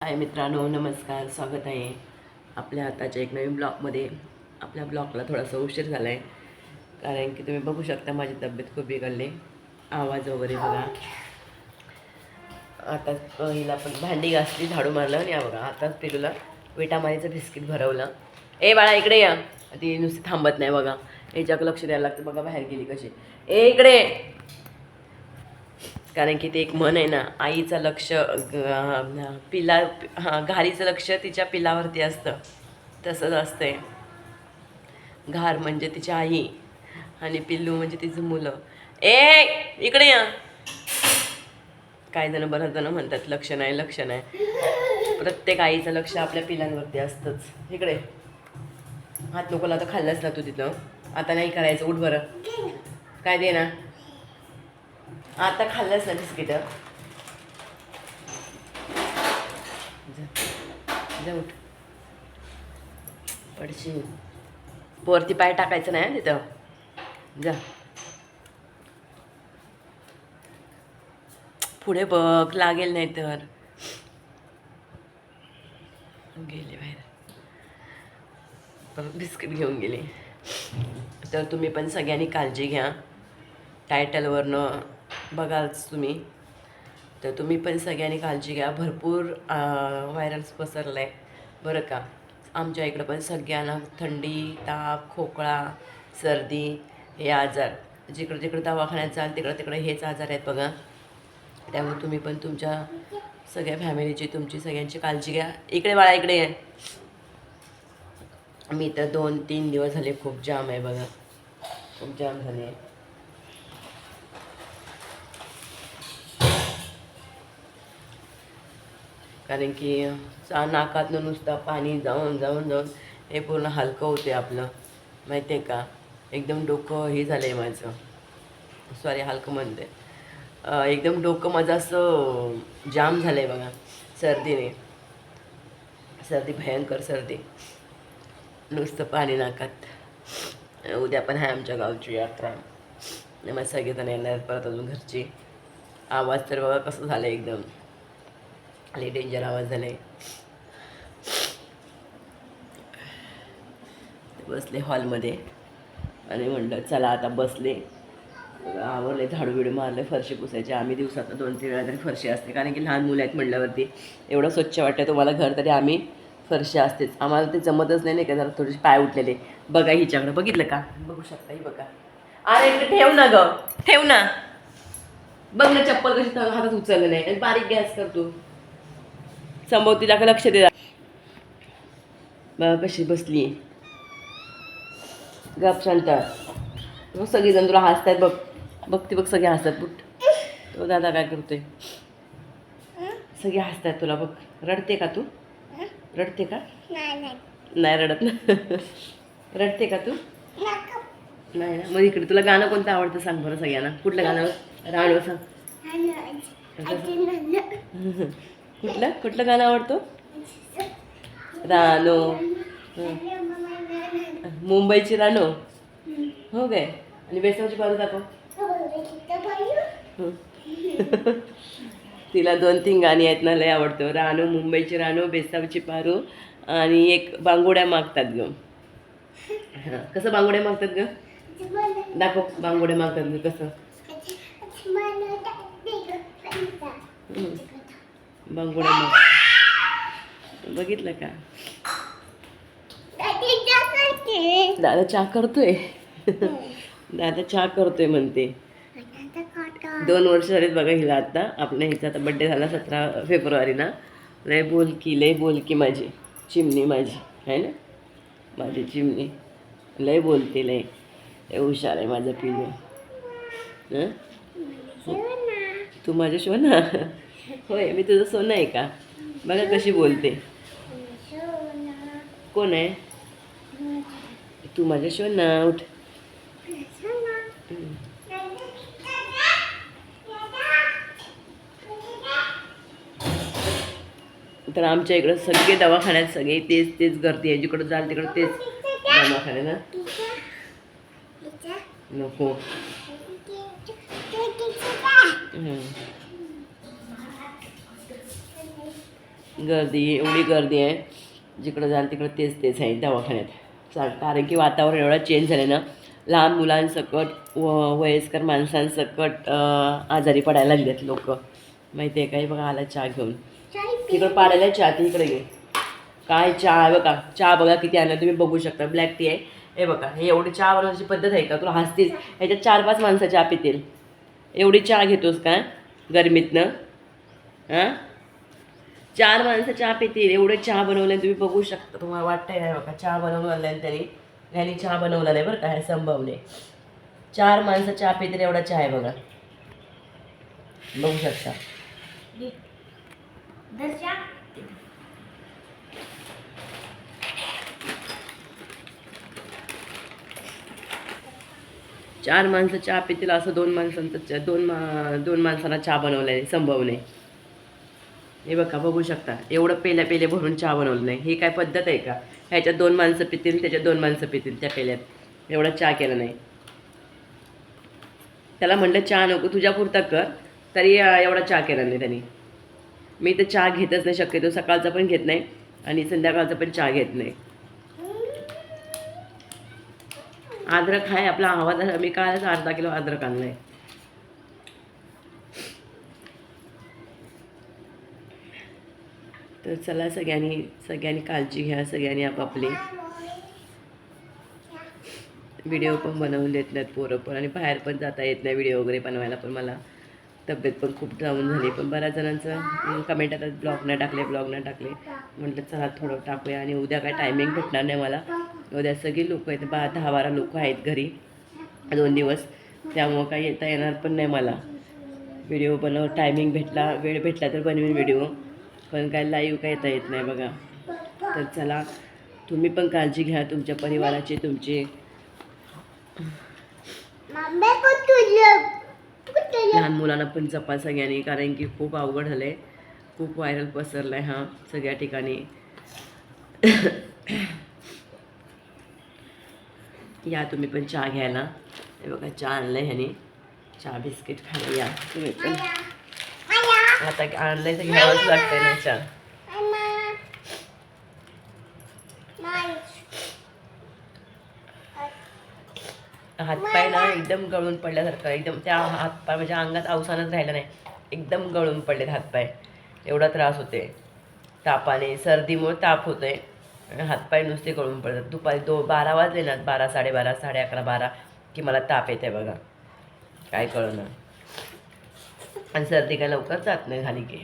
हाय मित्रांनो नमस्कार स्वागत आहे आपल्या आताच्या एक नवीन ब्लॉगमध्ये. आपल्या ब्लॉगला थोडासा उशीर झाला आहे कारण की तुम्ही बघू शकता माझी तब्येत खूप बिघडली आवाज वगैरे बघा. आता हिला पण भांडी घासली झाडू मारलं आणि या बघा आताच पिलूला विटामारीचं बिस्किट भरवलं. ए बाळा इकडे या. ती नुसती थांबत नाही बघा. याच्याक लक्ष द्यायला लागतं बघा बाहेर गेली कशी. ए इकडे. कारण की ते एक मन आहे ना आईचं लक्ष पिला हां घारीचं लक्ष तिच्या पिलावरती असतं. तसंच असतंय. घार म्हणजे तिची आई आणि पिल्लू म्हणजे तिचं मुलं. ए इकडे या. काही जण बऱ्याच जण म्हणतात लक्ष नाही लक्ष नाही. प्रत्येक आईचं लक्ष आपल्या पिलांवरती असतंच. इकडे. हात नकोला तर खाल्लास ना तू तिथं. आता नाही करायचं उठ बरं. काय दे ना. आता खाल्लंच ना बिस्किट? जा. उठ. पडशील वरती पाय टाकायचं नाही तिथं. जा. पुढे बघ लागेल नाही तर. गेले बाहेर. बिस्किट घेऊन गेले. तर तुम्ही पण सगळ्यांनी काळजी घ्या. टायटलवरनं बघालच तुम्ही. तर तुम्ही पण सगळ्यांनी काळजी घ्या. भरपूर व्हायरल्स पसरलं आहे बरं का? आमच्या इकडं पण सगळ्यांना थंडी ताप खोकळा सर्दी हे आजार. जिकडं जिकडं दवाखान्यात जाल तिकडं तिकडं हेच आजार आहेत बघा. त्यामुळे तुम्ही पण तुमच्या सगळ्या फॅमिलीची तुमची सगळ्यांची काळजी घ्या. इकडे बाळा इकडे मी तर दोन तीन दिवस झाले खूप जाम आहे बघा. खूप जाम झाले. आहे कारण की नाकातलं नाकातनं नुसतं पाणी जाऊन जाऊन जाऊन हे पूर्ण हलकं होते आपलं. माहिती आहे का? एकदम डोकं हे झालं आहे माझं. सॉरी हलकं म्हणते. एकदम डोकं माझं असं जाम झालं आहे बघा. सर्दीने. सर्दी भयंकर सर्दी. नुसतं पाणी नाकात. उद्या पण आहे आमच्या गावची यात्रा. मग सगळेजण येणार परत अजून घरची. आवाज तर बघा कसं झालं एकदम. लई डेंजर आवाज झाले बसले हॉलमध्ये आणि म्हणलं चला आता बसले. आवरले झाडू बिडू मारले फरशी पुसायचे. आम्ही दिवसात दोन तीन वेळा तरी फरशी असते. कारण की लहान मुलं आहेत म्हटल्यावरती एवढं स्वच्छ वाटतं. तुम्हाला घर तरी आम्ही फरशी असतेच. आम्हाला ते जमतच नाही नाही का? जरा थोडेसे पाय उठलेले. बघा हिच्याकडे. बघितलं का? बघू शकता ही बघा. अरे ठेव ना ग. ठेव ना. बघ ना चप्पल कशी हातात उचललं नाही. आणि बारीक गॅस करतो समोर तिला का लक्ष दे बघा कशी बसली? गप शांत. बघ सगळीजण तुला हसतायत बघ. बघ ती बघ सगळे हसतात. बघ तो दादा काय करतोय? सगळे हसतायत तुला बघ. रडते का तू? रडते का? नाही रडत ना. रडते का तू? नाही ना. मग इकडे तुला गाणं कोणतं आवडतं सांग बरं सगळ्यांना. कुठलं गाणं? राणू सांग कुठलं? कुठलं गाणं आवडतो? रानो. मुंबईची रानो. हो काय? आणि बेसावची पारू दाखव. तिला दोन तीन गाणी आहेत ना लय आवडतं. रानो मुंबईची रानो बेसावची पारू आणि एक बांगोड्या मागतात ग. हां. कसं बांगोड्या मागतात ग? दाखव बांगोड्या मागतात ग कसं? बांगोड्या माग. बघितलं का? दादा चहा करतोय. दादा चहा करतोय म्हणते. दोन वर्ष झालेत बघा हिला आता. आपल्या हिचा आता बड्डे झाला सतरा फेब्रुवारीला लय बोलकी लय बोलकी माझी. चिमणी माझी. आहे ना? माझी चिमणी. लय बोलते लय. लय हुशार आहे माझं पिल्लू. हं? तू माझं सोना होय मी तुझं सोनं आहे का? बघा कशी बोलते. कोण आहे? तू माझ्या सोना उठ. तर आमच्या इकडं सगळे दवाखान्यात सगळे तेच तेच गर्दी आहे. जिकडं जाल तिकडं तेच दवाखाने ना? नको. गर्दी एवढी गर्दी आहे. जिकडं जाल तिकडं तेच तेच आहे दवाखान्यात. चा कारण की वातावरण एवढं चेंज झालं ना लहान मुलांसकट व वयस्कर माणसांसकट आजारी पडायला लागलेत लोक. माहिती आहे काही बघा आला चहा घेऊन. तिकडं पाडायला चहा ती इकडे घे. काय चहा आहे बघा? चहा बघा किती आणला तुम्ही बघू शकता. ब्लॅक टी आहे. हे बघा हे एवढी चहा बनवण्याची पद्धत आहे का? तुला हसतीस? ह्याच्यात चार पाच माणसं चहा पितील. एवढी चहा घेतोस का? गरमीतनं. हां? चार माणसं चहा पितील एवढे चहा बनवले तुम्ही बघू शकता. तुम्हाला वाटतंय ना बघा चहा बनवून आणल्याने त्यांनी. यांनी चहा बनवला नाही बरं का हे संभवने चार माणसं चहा पितील एवढा चहा आहे बघा. बघू शकता. चार माणसं चहा. पितील असं दोन माणसांचं दोन मा दोन माणसांना चहा बनवला आहे संभवने हे बघा बघू शकता. एवढं पेल्या पेले भरून चहा बनवलं नाही. ही काय पद्धत आहे का? ह्याच्यात दोन माणसं पितील त्याच्यात दोन माणसं पितील त्या पेल्यात. एवढा चहा केला नाही. त्याला म्हणलं चहा नको तुझ्या पुरता कर. तरी एवढा चहा केला नाही त्यांनी. मी तर चहा घेतच नाही शक्यतो सकाळचा पण घेत नाही आणि संध्याकाळचा पण चहा घेत नाही. अद्रक आहे आपला आवाज आम्ही मी कालच अर्धा किलो अद्रक आहे तर चला सगळ्यांनी सगळ्यांनी काळजी घ्या सगळ्यांनी आपापली. व्हिडिओ पण बनवून देत नाहीत पोरं पण आणि बाहेर पण जाता येत नाही व्हिडिओ वगैरे बनवायला पण मला. तब्येत पण खूप डाऊन झाली पण बऱ्याच जणांचं कमेंट आता ब्लॉग नाही टाकले ब्लॉग नाही टाकले. म्हटलं चला थोडं टाकूया आणि उद्या काय टायमिंग भेटणार नाही मला. उद्या सगळी लोक आहेत बा दहा बारा लोक आहेत घरी दोन दिवस. त्यामुळं काही येता येणार पण नाही मला. व्हिडिओ बनव टायमिंग भेटला वेळ भेटला तर बनवीन व्हिडिओ. पण काय लाईव्ह काय येता येत नाही बघा. तर चला तुम्ही पण काळजी घ्या तुमच्या परिवाराची तुमची. लहान मुलांना पण जपा सगळ्यांनी कारण की खूप अवघड झालं आहे खूप व्हायरल पसरला आहे हा सगळ्या ठिकाणी. या तुम्ही पण चहा घ्यायला. हे बघा चहा आणलं ह्याने. चहा बिस्किट खायला या. तुम्ही पण. आता आणलंय तर घ्यावंच लागतंय ना चहा हातपाय ना एकदम गळून पडल्यासारखं एकदम त्या हातपाय म्हणजे अंगात अवसानच राहिलं नाही. एकदम गळून पडलेत हातपाय. एवढा त्रास होते तापाने सर्दीमुळे ताप होतोय. आणि हातपाय नुसते गळून पडतात. दुपारी दो बारा वाजले ना बारा साडेबारा साडे अकरा बारा की मला ताप येते बघा. काय कळणार आणि सर्दी काय लवकर जात नाही झाली की.